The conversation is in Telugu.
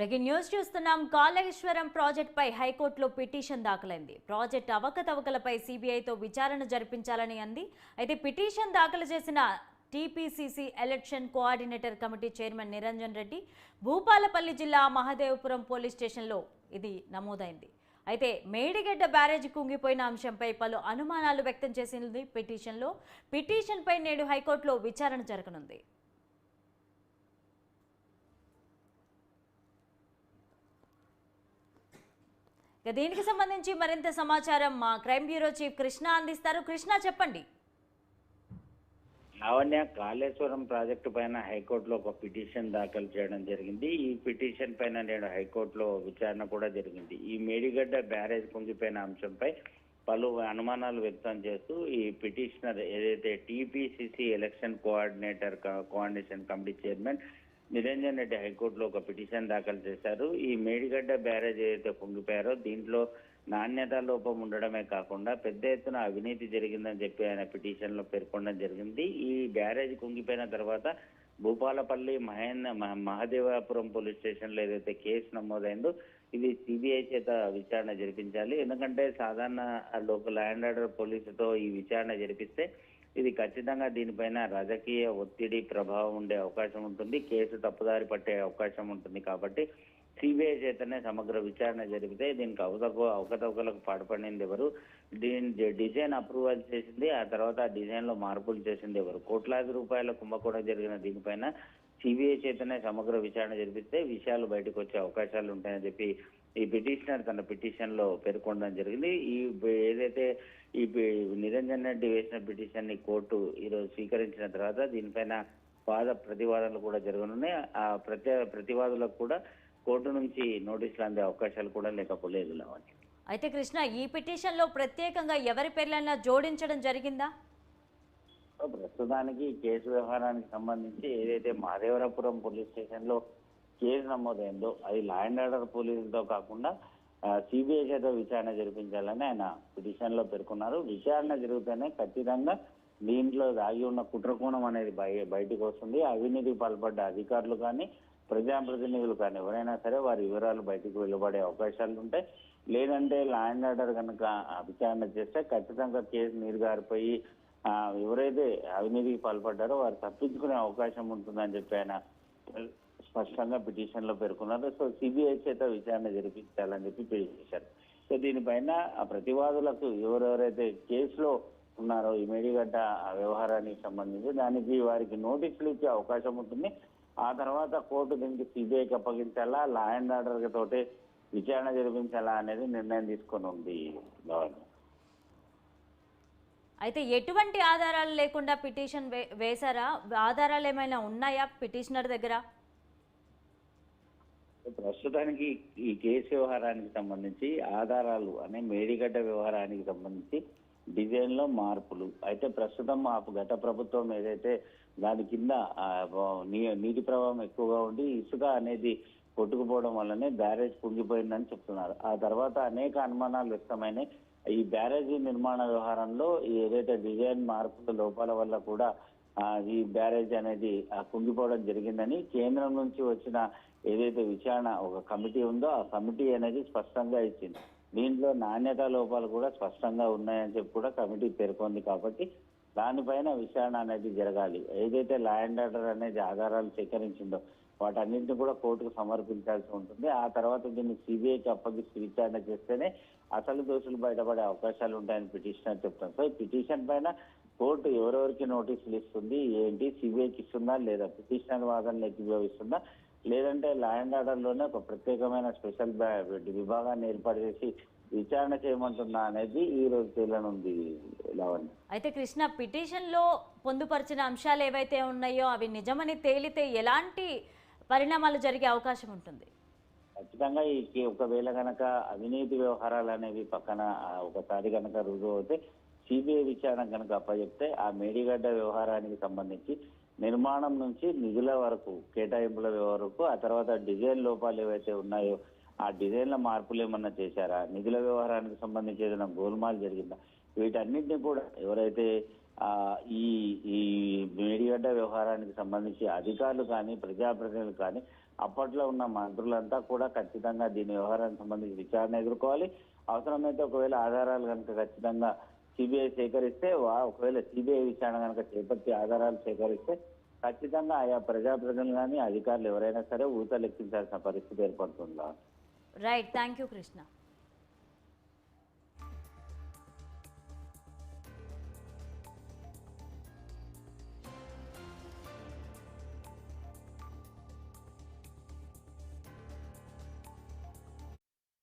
బ్రేకింగ్ న్యూస్ చూస్తున్నాం. కాళేశ్వరం ప్రాజెక్టుపై హైకోర్టులో పిటిషన్ దాఖలైంది. ప్రాజెక్టు అవకతవకలపై సిబిఐతో విచారణ జరిపించాలని అంది. అయితే పిటిషన్ దాఖలు చేసిన TPCC election coordinator committee chairman Niranjan Reddy Bhupalpally జిల్లా మహదేవపురం పోలీస్ స్టేషన్లో ఇది నమోదైంది. అయితే మేడిగడ్డ బ్యారేజ్ కుంగిపోయిన అంశంపై పలు అనుమానాలు వ్యక్తం చేసింది పిటిషన్లో. పిటిషన్పై నేడు హైకోర్టులో విచారణ జరగనుంది. దీనికి సంబంధించి మరింత సమాచారం మా క్రైమ్ బ్యూరో చీఫ్ కృష్ణ అందిస్తారు. కృష్ణ చెప్పండి. లావణ్య కాళేశ్వరం ప్రాజెక్టు పైన హైకోర్టులో ఒక పిటిషన్ దాఖలు చేయడం జరిగింది. ఈ పిటిషన్ పైన నేడు హైకోర్టులో విచారణ కూడా జరిగింది. ఈ మేడిగడ్డ బ్యారేజ్ కుంగిపోయిన అంశంపై పలు అనుమానాలు వ్యక్తం చేస్తూ ఈ పిటిషనర్ ఏదైతే TPCC election coordinator coordination committee chairman Niranjan Reddy హైకోర్టులో ఒక పిటిషన్ దాఖలు చేశారు. ఈ మేడిగడ్డ బ్యారేజ్ ఏదైతే కుంగిపోయారో దీంట్లో నాణ్యత లోపం ఉండడమే కాకుండా పెద్ద ఎత్తున అవినీతి జరిగిందని చెప్పి ఆయన పిటిషన్లో పేర్కొనడం జరిగింది. ఈ బ్యారేజ్ కుంగిపోయిన తర్వాత భూపాలపల్లి మహేంద్ర మహ- మహదేవాపురం పోలీస్ స్టేషన్లో ఏదైతే కేసు నమోదైందో ఇది సిబిఐ చేత విచారణ జరిపించాలి. ఎందుకంటే సాధారణ లోకల్ ల్యాండ్ ఆర్డర్ పోలీసుతో ఈ విచారణ జరిపిస్తే ఇది ఖచ్చితంగా దీనిపైన రాజకీయ ఒత్తిడి ప్రభావం ఉండే అవకాశం ఉంటుంది. కేసు తప్పుదారి పట్టే అవకాశం ఉంటుంది కాబట్టి సిబిఐ చేతనే సమగ్ర విచారణ జరిపితే దీనికి అవతకు అవకతవకలకు పాటుపడింది ఎవరు? దీని డిజైన్ అప్రూవల్ చేసింది. ఆ తర్వాత ఆ డిజైన్లో మార్పులు చేసింది ఎవరు? కోట్లాది రూపాయల కుంభకోణం జరిగిన దీనిపైన సిబిఐ చేతనే సమగ్ర విచారణ జరిపిస్తే విషయాలు బయటకు వచ్చే అవకాశాలు ఉంటాయని చెప్పి ఈ పిటిషనర్ తన పిటిషన్లో పేర్కొనడం జరిగింది. ఈ ఏదైతే ఈ నిరంజన్ రెడ్డి వేసిన పిటిషన్ని కోర్టు ఈరోజు స్వీకరించిన తర్వాత దీనిపైన వాద ప్రతివాదనలు కూడా జరగనున్నాయి. ఆ ప్రతి ప్రతివాదులకు కూడా కోర్టు నుంచి నోటీసులు అందే అవకాశాలు కూడా లేకపోలేదు అయితే కృష్ణ ఈ పిటిషన్లో ప్రత్యేకంగా ఎవరి పేర్లైనా జోడించడం జరిగిందా? ప్రస్తుతానికి కేసు వ్యవహారానికి సంబంధించి ఏదైతే మహదేవరపురం పోలీస్ స్టేషన్లో కేసు నమోదైందో అది లా అండ్ ఆర్డర్ పోలీసులతో కాకుండా సిబిఐ చేత విచారణ జరిపించాలని ఆయన పిటిషన్లో పేర్కొన్నారు. విచారణ జరిగితేనే ఖచ్చితంగా దీంట్లో దాగి ఉన్న కుట్రకోణం అనేది బయ బయటకు వస్తుంది. అవినీతికి పాల్పడ్డ అధికారులు కానీ ప్రజాప్రతినిధులు కానీ ఎవరైనా సరే వారి వివరాలు బయటకు వెలువడే అవకాశాలు ఉంటాయి. లేదంటే లా అండ్ ఆర్డర్ కనుక విచారణ చేస్తే ఖచ్చితంగా కేసు నీరుగారిపోయి గారిపోయి ఎవరైతే అవినీతికి పాల్పడ్డారో వారు తప్పించుకునే అవకాశం ఉంటుందని చెప్పి ఆయన స్పష్టంగా పిటిషన్లో పేర్కొన్నారు. సో సిబిఐ చేత విచారణ జరిపించాలని చెప్పి పిలిచేశారు సో దీనిపైన ఆ ప్రతివాదులకు ఎవరెవరైతే కేసులో ఉన్నారో ఈ మేడిగడ్డ వ్యవహారానికి సంబంధించి దానికి వారికి నోటీసులు ఇచ్చే అవకాశం ఉంటుంది. ఆ తర్వాత కోర్టు దీనికి సిబిఐకి అప్పగించాలా లా అండ్ ఆర్డర్ తోటి విచారణ జరిపించాలా అనేది నిర్ణయం తీసుకొని ఉంది అయితే ఎటువంటి ఆధారాలు లేకుండా పిటిషన్ వే వేశారా? ఆధారాలు ఏమైనా ఉన్నాయా పిటిషనర్ దగ్గర? ప్రస్తుతానికి ఈ కేసు వ్యవహారానికి సంబంధించి ఆధారాలు అనే మేడిగడ్డ వ్యవహారానికి సంబంధించి డిజైన్లో మార్పులు. అయితే ప్రస్తుతం మా గత ప్రభుత్వం ఏదైతే దాని కింద నీ- నీటి ప్రవాహం ఎక్కువగా ఉండి ఇసుక అనేది కొట్టుకుపోవడం వల్లనే బ్యారేజ్ కుంగిపోయిందని చెప్తున్నారు. ఆ తర్వాత అనేక అనుమానాలు వ్యక్తమైనాయి. ఈ బ్యారేజీ నిర్మాణ వ్యవహారంలో ఈ ఏదైతే డిజైన్ మార్పుల లోపాల వల్ల కూడా ఈ బ్యారేజ్ అనేది కుంగిపోవడం జరిగిందని కేంద్రం నుంచి వచ్చిన ఏదైతే విచారణ ఒక కమిటీ ఉందో ఆ కమిటీ అనేది స్పష్టంగా ఇచ్చింది. దీంట్లో నాణ్యత లోపాలు కూడా స్పష్టంగా ఉన్నాయని చెప్పి కూడా కమిటీ పేర్కొంది కాబట్టి దానిపైన విచారణ అనేది జరగాలి. ఏదైతే లా అండ్ ఆర్డర్ అనేది ఆధారాలు సేకరించిందో వాటన్నింటిని కూడా కోర్టుకు సమర్పించాల్సి ఉంటుంది. ఆ తర్వాత దీన్ని సిబిఐకి అప్పగిస్తూ విచారణ చేస్తేనే అసలు దోషులు బయటపడే అవకాశాలు ఉంటాయని పిటిషనర్ చెప్తాను సో ఈ పిటిషన్ పైన కోర్టు ఎవరెవరికి నోటీసులు ఇస్తుంది ఏంటి సిబిఐకి ఇస్తుందా లేదా పిటిషనర్ వాదనలు ఏకీభవిస్తుందా లేదంటే లా అండ్ ఆర్డర్లోనే ఒక ప్రత్యేకమైన స్పెషల్ విభాగాన్ని ఏర్పాటు చేసి విచారణ చేయమంటుందా అనేది ఈ రోజు తేలనుంది లావణ్య అయితే కృష్ణ పిటిషన్లో పొందుపరిచిన అంశాలు ఏవైతే ఉన్నాయో అవి నిజమని తేలితే ఎలాంటి పరిణామాలు జరిగే అవకాశం ఉంటుంది? ఖచ్చితంగా ఈ ఒకవేళ గనక అవినీతి వ్యవహారాలు అనేవి పక్కన ఒకసారి గనక రుజువు అవుతే సిబిఐ విచారణ కనుక అప్పచెప్తే ఆ మేడిగడ్డ వ్యవహారానికి సంబంధించి నిర్మాణం నుంచి నిధుల వరకు కేటాయింపుల వరకు ఆ తర్వాత డిజైన్ లోపాలు ఏవైతే ఉన్నాయో ఆ డిజైన్ల మార్పులు ఏమన్నా చేశారా? నిధుల వ్యవహారానికి సంబంధించి ఏదైనా గోల్మాల్ జరిగిందా? వీటన్నింటినీ కూడా ఎవరైతే ఈ ఈ మేడిగడ్డ వ్యవహారానికి సంబంధించి అధికారులు కానీ ప్రజాప్రతినిధులు కానీ అప్పట్లో ఉన్న మంత్రులంతా కూడా ఖచ్చితంగా దీని వ్యవహారానికి సంబంధించి విచారణ ఎదుర్కోవాలి. అవసరమైతే ఒకవేళ ఆధారాలు కనుక ఖచ్చితంగా సిబిఐ సేకరిస్తే వా- ఒకవేళ సిబిఐ విచారణ కనుక చేపట్టి ఆధారాలు సేకరిస్తే ఖచ్చితంగా ఆయా ప్రజాప్రతినిధులు కానీ అధికారులు ఎవరైనా సరే ఊత లెక్కించాల్సిన పరిస్థితి ఏర్పడుతుందా? Right thank you Krishna